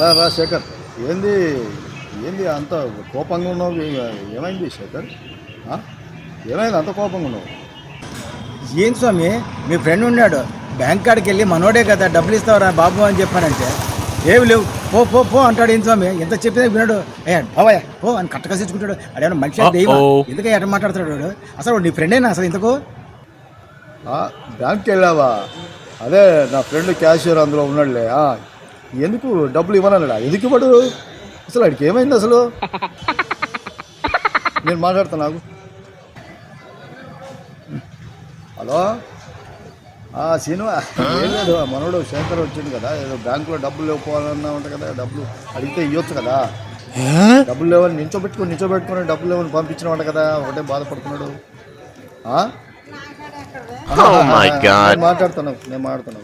రా రా శేఖర్. ఏంది ఏంది అంత కోపంగా ఉన్నావు? ఏమైంది శేఖర్? ఏమైంది అంత కోపంగా ఉన్నావు? ఏం స్వామి? మీ ఫ్రెండ్ ఉన్నాడు. బ్యాంక్ కాడికి వెళ్ళి మనోడే కదా డబ్బులు ఇస్తావరా బాబు అని చెప్పానంటే. ఏమి లేవు. పో పో పో అంటాడు ఏం స్వామి? ఎంత చెప్పినా విన్నాడు ఏ బాబాయ్ పో అని కట్టకసించుకుంటాడు అదేమన్నా మనిషి దెయ్యం ఎందుకే ఎట మాట్లాడుతున్నాడు వాడు? అసలు నీ ఫ్రెండేనా అసలు ఇంతకు ఆ, బ్యాంక్కి వెళ్ళావా? అదే నా ఫ్రెండ్ క్యాషియర్ అందులో ఉన్నాడులే. ఆ, ఎందుకు డబ్బులు ఇవ్వనన్నాడా? ఎందుకు ఇవ్వడు? అసలు వాడికి ఏమైంది అసలు? నేను మాట్లాడతాను నాకు హలో? ఆ, సీను ఏం లేదు మనోడు శంకర్ వచ్చింది కదా ఏదో బ్యాంకులో డబ్బులు లేకపోవాలన్నా ఉంటాయి కదా డబ్బులు అడిగితే ఇవ్వచ్చు కదా. డబ్బులు లేవని నించోబెట్టుకుని నించోబెట్టుకుని డబ్బులు లేవని పంపించిన కదా ఒకటే బాధపడుతున్నాడు. ఆ? Oh. నేను మాట్లాడుతాను నేను మాట్లాడుతాను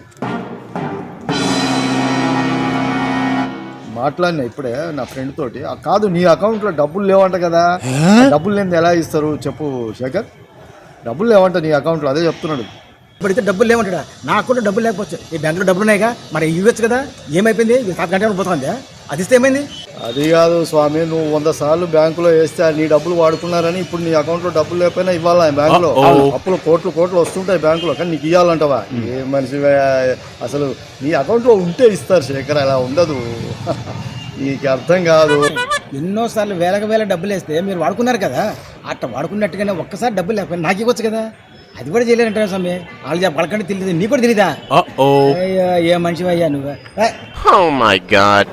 మాట్లాడినా ఇప్పుడే నా ఫ్రెండ్ తోటి ఆ, కాదు నీ అకౌంట్లో డబ్బులు లేవంట కదా. డబ్బులు లేని ఎలా ఇస్తారు? చెప్పు శేఖర్. డబ్బులు లేవంట నీ అకౌంట్లో అదే చెప్తున్నాడు. ఇప్పుడైతే డబ్బులు లేవంటాడా? నా అకౌంట్లో డబ్బులు లేకపోవచ్చు. ఈ బ్యాంకులో డబ్బులు ఉన్నాయిగా మరి ఇవ్వచ్చు కదా? ఏమైపోయింది? ఈ సాత గంటలు పోతుంది? అది ఇస్తే ఏమైంది? అది కాదు స్వామి నువ్వు వంద సార్లు బ్యాంకులో వేస్తే నీ డబ్బులు వాడుకున్నారని ఇప్పుడు నీ అకౌంట్లో డబ్బులు లేకపోయినా ఇవ్వాలా బ్యాంకులో? అప్పులు కోట్లు కోట్లు వస్తుంటాయి బ్యాంకులో కానీ నీకు ఇవ్వాలంటవా ఏ మనిషి అసలు నీ అకౌంట్లో ఉంటే ఇస్తారు శేఖర్ అలా ఉండదు. నీకు అర్థం కాదు. ఎన్నోసార్లు వేలకు వేల డబ్బులు వేస్తే మీరు వాడుకున్నారు కదా? అట్లా వాడుకున్నట్టుగానే ఒక్కసారి డబ్బులు లేకపోయినా నాకు ఇవ్వచ్చు కదా? అది కూడా చేయలేరంటారు స్వామి? వాళ్ళు వాళ్ళకంటే తెలియదు నీకు కూడా తెలీదా. అయ్యో ఏ మనిషి అయ్యా నువ్వు? ఏ, Oh my god.